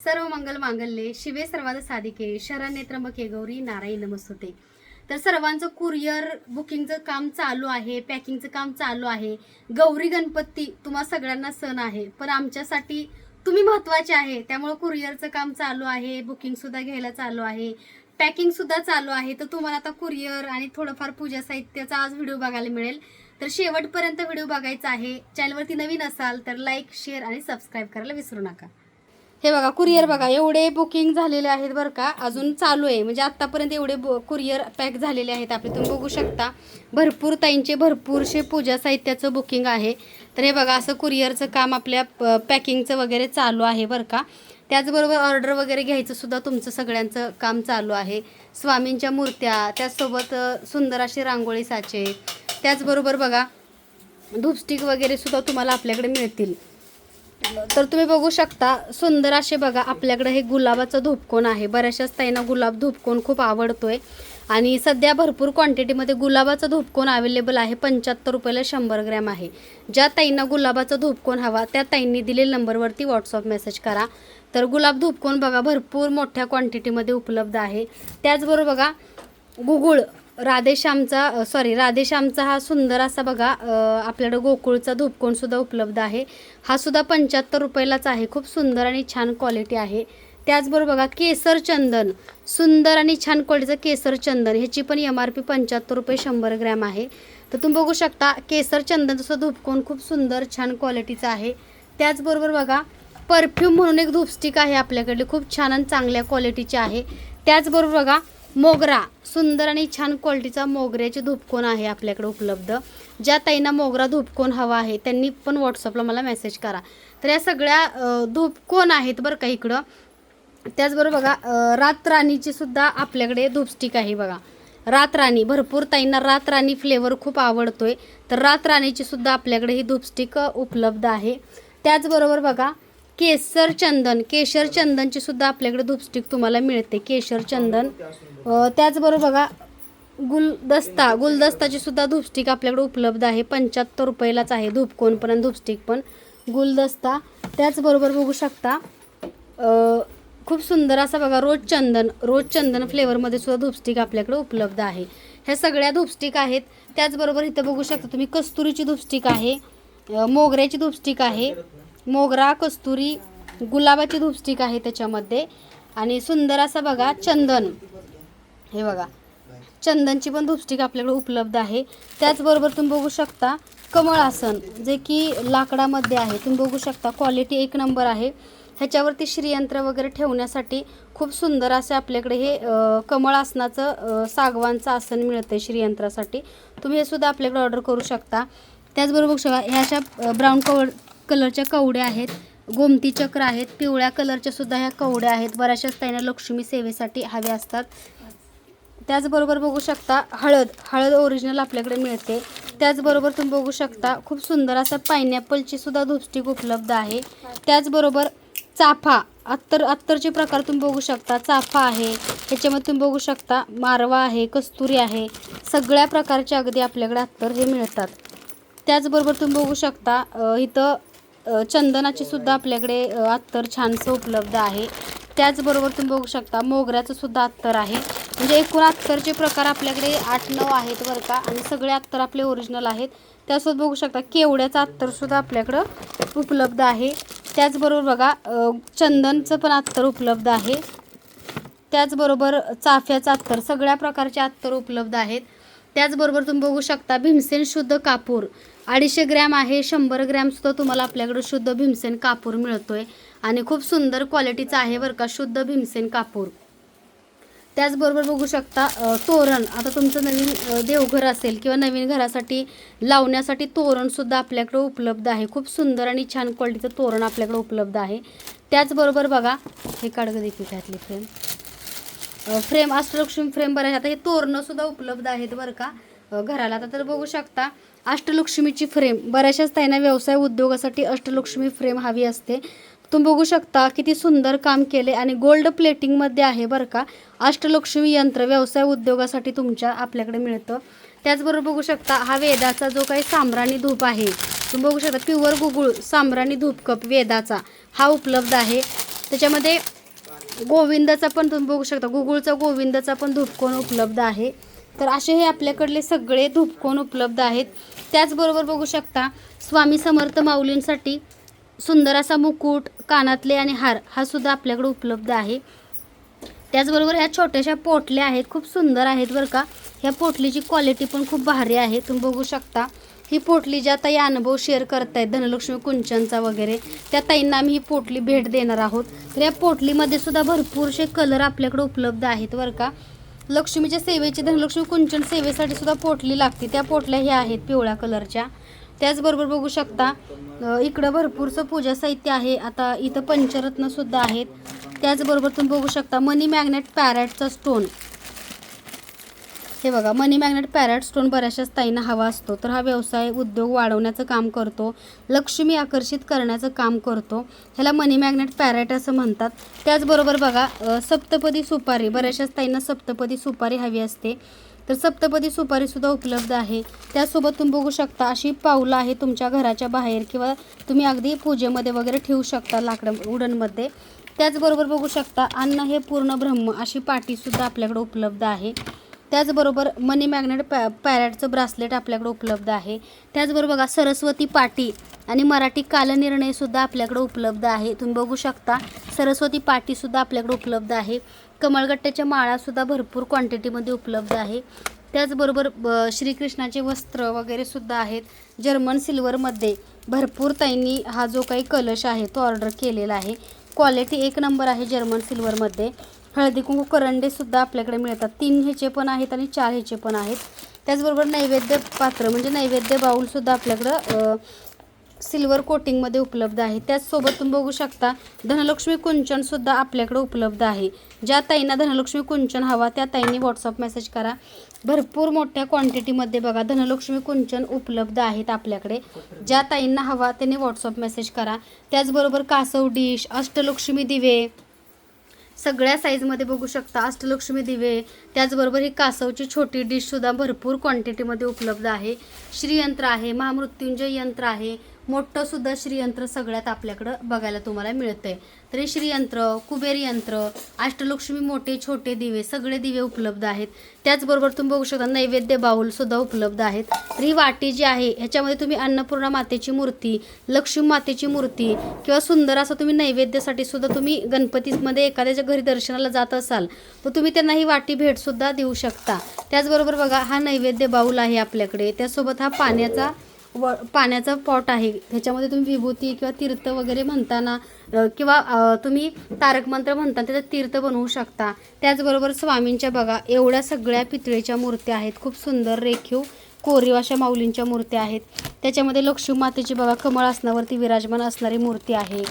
सर्व मंगल मांगल्ये शिवे सर्वात साधिके शरण्ये त्र्यंबके गौरी नारायण नमस्ते तर सर्वांचं कुरिअर बुकिंगचं काम चालू आहे पॅकिंगचं काम चालू आहे. गौरी गणपती तुम्हा सगळ्यांना सण आहे पण आमच्यासाठी तुम्ही महत्त्वाचे आहे. त्यामुळे कुरिअरचं काम चालू आहे बुकिंग सुद्धा घ्यायला चालू आहे. पॅकिंग सुद्धा चालू आहे. तर तुम्हाला आता कुरिअर आणि थोडंफार पूजा साहित्याचा आज व्हिडिओ बघायला मिळेल. तर शेवटपर्यंत व्हिडिओ बघायचा आहे. चॅनलवरती नवीन असाल तर लाईक शेअर आणि सबस्क्राईब करायला विसरू नका. हे बघा कुरिअर बघा एवढे बुकिंग झालेले आहेत बरं का. अजून चालू आहे. म्हणजे आत्तापर्यंत एवढे कुरिअर पॅक झालेले आहेत. आपले तुम्ही बघू शकता. भरपूर ताईंचे भरपूरशे पूजा साहित्याचं बुकिंग आहे. तर हे बघा असं कुरिअरचं काम आपल्या पॅकिंगचं वगैरे चालू आहे बरं का. त्याचबरोबर ऑर्डर वगैरे घ्यायचं सुद्धा तुमचं सगळ्यांचं काम चालू आहे. स्वामींच्या मूर्त्या त्याचसोबत सुंदर अशी रांगोळी साचे. त्याचबरोबर बघा धूपस्टिक वगैरे सुद्धा तुम्हाला आपल्याकडे मिळतील. तर तुम्ही बघू शकता सुंदर असे बघा आपल्याकडे हे गुलाबाचं धूपकोन आहे. बऱ्याचशाच ताईंना गुलाब धूपकोन खूप आवडतोय. आणि सध्या भरपूर क्वांटिटीमध्ये गुलाबाचं धूपकोन अवेलेबल आहे. पंच्याहत्तर रुपयाला शंभर ग्रॅम आहे. ज्या ताईंना गुलाबाचा धूपकोन हवा त्या ताईंनी दिलेल्या नंबरवरती व्हॉट्सअप मेसेज करा. तर गुलाब धूपकोन बघा भरपूर मोठ्या क्वांटिटीमध्ये उपलब्ध आहे. त्याचबरोबर बघा गुगुळ. राधेश्यामचा सॉरी राधेश्यामचा हा सुंदर असा बघा आपल्याकडं गोकुळचा धूपकोणसुद्धा उपलब्ध आहे. हा सुद्धा पंच्याहत्तर रुपयालाच आहे. खूप सुंदर आणि छान क्वालिटी आहे. त्याचबरोबर बघा केसर चंदन. सुंदर आणि छान क्वालिटीचं केसर चंदन. ह्याची पण एम आर पी पंच्याहत्तर रुपये शंभर ग्रॅम आहे. तर तुम्ही बघू शकता केसर चंदनचं धूपकोण खूप सुंदर छान क्वालिटीचं आहे. त्याचबरोबर बघा परफ्यूम म्हणून एक धूपस्टिक आहे आपल्याकडली. खूप छान आणि चांगल्या क्वालिटीची आहे. त्याचबरोबर बघा मोगरा. सुंदर आणि छान क्वालिटीचा मोगऱ्याचे धूपकोन आहे आपल्याकडे उपलब्ध. ज्या ताईंना मोगरा धूपकोन हवा आहे त्यांनी पण व्हॉट्सअपला मला मेसेज करा. तर या सगळ्या धूपकोन आहेत बरं का इकडं. त्याचबरोबर बघा रातराणीची सुद्धा आपल्याकडे धूपस्टिक आहे बघा. रातराणी भरपूर ताईंना रातराणी फ्लेवर खूप आवडतोय. तर रातराणीची सुद्धा आपल्याकडे ही धूपस्टिक उपलब्ध आहे. त्याचबरोबर बघा केसर चंदन केशर चंदनची सुद्धा आपल्याकडे धूपस्टिक तुम्हाला मिळते. केशर चंदन. त्याचबरोबर बघा गुलदस्ता गुलदस्ताची सुद्धा धूपस्टिक आपल्याकडे उपलब्ध आहे. पंच्याहत्तर रुपयालाच आहे धूपकोन पण आणि धूपस्टिक पण. गुलदस्ता. त्याचबरोबर बघू शकता खूप सुंदर असा बघा रोज चंदन. रोज चंदन फ्लेवरमध्ये सुद्धा धूपस्टिक आपल्याकडे उपलब्ध आहे. ह्या सगळ्या धूपस्टिक आहेत. त्याचबरोबर इथं बघू शकता तुम्ही कस्तुरीची धूपस्टिक आहे. मोगऱ्याची धूपस्टिक आहे. मोगरा कस्तुरी गुलाबाची धूपस्टिक आहे त्याच्यामध्ये. आणि सुंदर असा बघा चंदन. हे बघा. चंदनची पण धूपस्टिक आपल्याकडे उपलब्ध आहे. त्याचबरोबर तुम्ही बघू शकता कमळ आसन जे की लाकडामध्ये आहे. तुम्ही बघू शकता क्वालिटी एक नंबर आहे. ह्याच्यावरती श्रीयंत्र वगैरे ठेवण्यासाठी खूप सुंदर असे आपल्याकडे हे कमळ आसनाचं सागवानचं आसन मिळतं आहे श्रीयंत्रासाठी. तुम्ही हे सुद्धा आपल्याकडे ऑर्डर करू शकता. त्याचबरोबर बघू शकता ह्या अशा ब्राऊन कवर कलरच्या कवड्या आहेत. गोमती चक्र आहेत. पिवळ्या कलरच्या सुद्धा ह्या कवड्या आहेत. बऱ्याचशाच त्यांना लक्ष्मी सेवेसाठी हव्या असतात. त्याचबरोबर बघू शकता हळद. हळद ओरिजिनल आपल्याकडे मिळते. त्याचबरोबर तुम्ही बघू शकता खूप सुंदर असं पायनॅपलची सुद्धा धूपस्टिक उपलब्ध आहे. त्याचबरोबर चाफा. अत्तर अत्तरचे प्रकार तुम्ही बघू शकता. चाफा आहे. ह्याच्यामध्ये तुम्ही बघू शकता मारवा आहे कस्तुरी आहे. सगळ्या प्रकारचे अगदी आपल्याकडे अत्तर हे मिळतात. त्याचबरोबर तुम्ही बघू शकता इथं चंदनाची सुद्धा आपल्याकडे अत्तर छानसं उपलब्ध आहे. त्याचबरोबर तुम्ही बघू शकता मोगऱ्याचं सुद्धा अत्तर आहे. म्हणजे एकूण अत्तरचे प्रकार आपल्याकडे आठ नऊ आहेत बरं का आणि सगळे अत्तर आपले ओरिजिनल आहेत. त्यासोबत बघू शकता केवड्याचं अत्तरसुद्धा आपल्याकडं उपलब्ध आहे. त्याचबरोबर बघा चंदनचं पण अत्तर उपलब्ध आहे. त्याचबरोबर चाफ्याचं अत्तर सगळ्या प्रकारचे अत्तर उपलब्ध आहेत. त्याचबरोबर तुम्ही बघू शकता भीमसेन शुद्ध कापूर. अडीचशे ग्रॅम आहे शंभर ग्रॅमसुद्धा तुम्हाला आपल्याकडं शुद्ध भीमसेन कापूर मिळतो आहे आणि खूप सुंदर क्वालिटीचा आहे बरं का शुद्ध भीमसेन कापूर. त्याचबरोबर बघू शकता तोरण. आता तुमचं नवीन देवघर असेल किंवा नवीन घरासाठी लावण्यासाठी तोरणसुद्धा आपल्याकडे उपलब्ध आहे. खूप सुंदर आणि छान क्वालिटीचं तोरण आपल्याकडे उपलब्ध आहे. त्याचबरोबर बघा हे काढगं देखील त्यातली फ्रेम फ्रेम अष्टलक्ष्मी फ्रेम बऱ्याच आता हे तोरणंसुद्धा उपलब्ध आहेत बरं का घराला. आता तर बघू शकता अष्टलक्ष्मीची फ्रेम. बऱ्याचशाच त्यांना व्यवसाय उद्योगासाठी अष्टलक्ष्मी फ्रेम हवी असते. तुम्ही बघू शकता किती सुंदर काम केले आणि गोल्ड प्लेटिंगमध्ये आहे बरं का अष्टलक्ष्मी यंत्र व्यवसाय उद्योगासाठी तुमच्या आपल्याकडे मिळतं. त्याचबरोबर बघू शकता हा वेदाचा जो काही साम्राणी धूप आहे तुम्ही बघू शकता प्युअर गुगुळ साम्राणी धूप कप वेदाचा हा उपलब्ध आहे. त्याच्यामध्ये गोविंदाचा पण तुम्ही बघू शकता. गुगुळचा गोविंदाचा पण धूपकोन उपलब्ध आहे. तर असे हे आपल्याकडले सगळे धूपकोन उपलब्ध आहेत. त्याचबरोबर बघू शकता स्वामी समर्थ माऊलींसाठी सुंदर असा मुकुट कानातले आणि हार हा सुद्धा आपल्याकडे उपलब्ध आहे. त्याचबरोबर ह्या छोट्याशा पोटल्या आहेत. खूप सुंदर आहेत बरं का. ह्या पोटलीची क्वालिटी पण खूप भारी आहे. तुम्ही बघू शकता. ही पोटली ज्या ताई अनुभव शेअर करतायत धनलक्ष्मी कुंचनचा वगैरे त्या ताईंना आम्ही ही पोटली भेट देणार आहोत. तर या पोटलीमध्ये सुद्धा भरपूरसे कलर आपल्याकडे उपलब्ध आहेत बरं का. लक्ष्मीच्या सेवेची धनलक्ष्मी कुंचन सेवेसाठी सुद्धा पोटली लागते. त्या पोटल्या ह्या आहेत पिवळ्या कलरच्या त्याचबरोबर बघू शकता इकडं भरपूरचं पूजा साहित्य आहे. आता इथं पंचरत्नसुद्धा आहेत. त्याचबरोबर तुम्ही बघू शकता मनी मॅग्नेट पॅरेटचा स्टोन हे बघा मनी मॅग्नेट पॅरेट स्टोन बऱ्याचशाच ताईंना हवा असतो. तर हा व्यवसाय उद्योग वाढवण्याचं काम करतो लक्ष्मी आकर्षित करण्याचं काम करतो. ह्याला मनी मॅग्नेट पॅरेट असं म्हणतात. त्याचबरोबर बघा सप्तपदी सुपारी. बऱ्याचशाच ताईंना सप्तपदी सुपारी हवी असते. तर सप्तपदी सुपारीसुद्धा उपलब्ध आहे. त्यासोबत तुम्ही बघू शकता अशी पावलं आहे तुमच्या घराच्या बाहेर किंवा तुम्ही अगदी पूजेमध्ये वगैरे ठेवू शकता लाकडं उडनमध्ये. त्याचबरोबर बघू शकता अन्न हे पूर्ण ब्रह्म अशी पाटीसुद्धा आपल्याकडे उपलब्ध आहे. त्याचबरोबर मनी मॅग्नेट पॅ पॅरेटचं ब्रासलेट आपल्याकडे उपलब्ध आहे. त्याचबरोबर बघा सरस्वती पाटी आणि मराठी कालनिर्णयसुद्धा आपल्याकडे उपलब्ध आहे. तुम्ही बघू शकता सरस्वती पाटीसुद्धा आपल्याकडे उपलब्ध आहे. कमळगट्ट्याच्या माळासुद्धा भरपूर क्वांटिटीमध्ये उपलब्ध आहे. त्याचबरोबर ब श्रीकृष्णाचे वस्त्र वगैरेसुद्धा आहेत. जर्मन सिल्वरमध्ये भरपूर ताईंनी हा जो काही कलश आहे तो ऑर्डर केलेला आहे. क्वालिटी एक नंबर आहे जर्मन सिल्वरमध्ये. हळदी कुंकू करंडेसुद्धा आपल्याकडे मिळतात. तीन ह्याचे पण आहेत आणि चार ह्याचे पण आहेत. त्याचबरोबर नैवेद्य पात्र म्हणजे नैवेद्य बाऊलसुद्धा आपल्याकडं सिल्वर कोटिंगमध्ये उपलब्ध आहे. त्याचसोबत तुम्ही बघू शकता धनलक्ष्मी कुंचनसुद्धा आपल्याकडे उपलब्ध आहे. ज्या ताईंना धनलक्ष्मी कुंचन हवा त्या ताईंनी व्हॉट्सअप मेसेज करा. भरपूर मोठ्या क्वांटिटीमध्ये बघा धनलक्ष्मी कुंचन उपलब्ध आहेत आपल्याकडे. ज्या ताईंना हवा त्यांनी व्हॉट्सअप मेसेज करा. त्याचबरोबर कासव डिश अष्टलक्ष्मी दिवे सगळ्या साईजमध्ये बघू शकता. अष्टलक्ष्मी दिवे त्याचबरोबर ही कासवची छोटी डिशसुद्धा भरपूर क्वांटिटीमध्ये उपलब्ध आहे. श्रीयंत्र आहे महामृत्युंजय यंत्र आहे मोठं सुद्धा श्रीयंत्र सगळ्यात आपल्याकडं बघायला तुम्हाला मिळतं आहे तरी श्रीयंत्र कुबेर यंत्र अष्टलक्ष्मी मोठे छोटे दिवे सगळे दिवे उपलब्ध आहेत. त्याचबरोबर तुम्ही बघू शकता नैवेद्य बाऊलसुद्धा उपलब्ध आहेत. तर ही वाटी जी आहे ह्याच्यामध्ये तुम्ही अन्नपूर्णा मातेची मूर्ती लक्ष्मी मातेची मूर्ती किंवा सुंदर असं तुम्ही नैवेद्यासाठी सुद्धा तुम्ही गणपतीमध्ये एखाद्याच्या घरी दर्शनाला जात असाल तर तुम्ही त्यांना ही वाटी भेटसुद्धा देऊ शकता. त्याचबरोबर बघा हा नैवेद्य बाऊल आहे आपल्याकडे. त्यासोबत हा पाण्याचा व पाण्याचा पॉट आहे. ह्याच्यामध्ये तुम्ही विभूती किंवा तीर्थ वगैरे म्हणताना किंवा तुम्ही तारक मंत्र म्हणता त्याचं तीर्थ बनवू शकता. त्याचबरोबर स्वामींच्या बघा एवढ्या सगळ्या पितळेच्या मूर्त्या आहेत. खूप सुंदर रेखीव कोरीव अशा माऊलींच्या मूर्त्या आहेत. त्याच्यामध्ये लक्ष्मी मातेची बघा कमळ आसनावरती विराजमान असणारी मूर्ती आहे.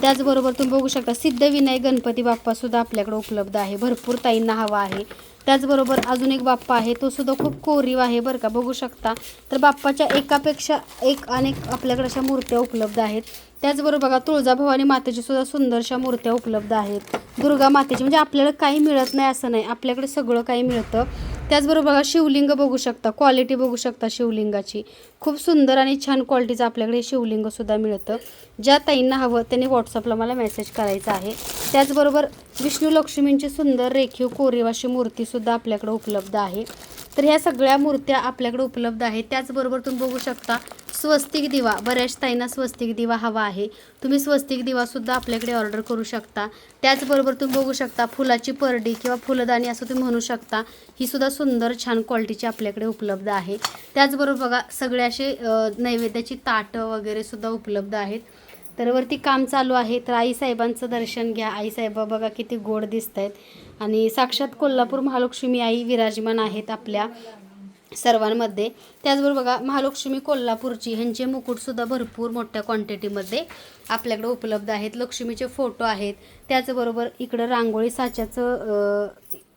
त्याचबरोबर तुम्ही बघू शकता सिद्धविनायक गणपती बाप्पासुद्धा आपल्याकडे उपलब्ध आहे. भरपूर ताईंना हवा आहे. त्याचबरोबर अजून एक बाप्पा आहे तो सुद्धा खूप कोरीव आहे बरं का बघू शकता. तर बाप्पाच्या एकापेक्षा एक अनेक आपल्याकडे अशा मूर्त्या उपलब्ध आहेत. त्याचबरोबर बघा तुळजाभवानी मातेची सुद्धा सुंदरशा मूर्त्या उपलब्ध आहेत. दुर्गा मातेची म्हणजे आपल्याला काही मिळत नाही असं नाही. आपल्याकडे सगळं काही मिळतं. त्याचबरोबर बघा शिवलिंग बघू शकता. क्वालिटी बघू शकता शिवलिंगाची. खूप सुंदर आणि छान क्वालिटीचं आपल्याकडे शिवलिंग सुद्धा मिळतं. ज्या ताईंना हवं त्यांनी व्हॉट्सअपला मला मेसेज करायचा आहे. त्याचबरोबर विष्णू लक्ष्मींची सुंदर रेखीव कोरीव अशी मूर्तीसुद्धा आपल्याकडे उपलब्ध आहे. तर ह्या सगळ्या मूर्त्या आपल्याकडे उपलब्ध आहेत. त्याचबरोबर तुम्ही बघू शकता स्वस्तिक दिवा. बऱ्याच ताईंना स्वस्तिक दिवा हवा आहे. तुम्ही स्वस्तिक दिवासुद्धा आपल्याकडे ऑर्डर करू शकता. त्याचबरोबर तुम्ही बघू शकता फुलाची परडी किंवा फुलदाणी असं तुम्ही म्हणू शकता. ही सुद्धा सुंदर छान क्वालिटीची आपल्याकडे उपलब्ध आहे. त्याचबरोबर बघा सगळे असे नैवेद्याची ताटं वगैरे सुद्धा उपलब्ध आहेत. तर वरती काम चालू आहे. तर आईसाहेबांचं दर्शन घ्या. आईसाहेबा बघा किती गोड दिसत आहेत आणि साक्षात कोल्हापूर महालक्ष्मी आई विराजमान आहेत आपल्या. सर्वांमध्ये. त्याचबरोबर बघा महालक्ष्मी कोल्हापूरची ह्यांचे मुकुटसुद्धा भरपूर मोठ्या क्वांटिटीमध्ये आपल्याकडे उपलब्ध आहेत. लक्ष्मीचे फोटो आहेत. त्याचबरोबर इकडं रांगोळी साच्याचं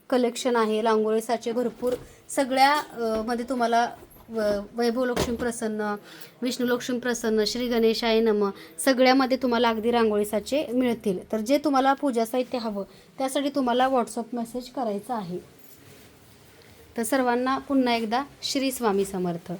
कलेक्शन आहे. रांगोळी साचे भरपूर सगळ्या मध्ये तुम्हाला व वैभव लक्ष्मी प्रसन्न विष्णू लक्ष्मी प्रसन्न श्री गणेशाय नम सगळ्यामध्ये तुम्हाला अगदी रांगोळीसाचे मिळतील. तर जे तुम्हाला पूजा साहित्य हवं त्यासाठी तुम्हाला व्हॉट्सअप मेसेज करायचा आहे. तर सर्वांना पुन्हा एकदा श्री स्वामी समर्थ.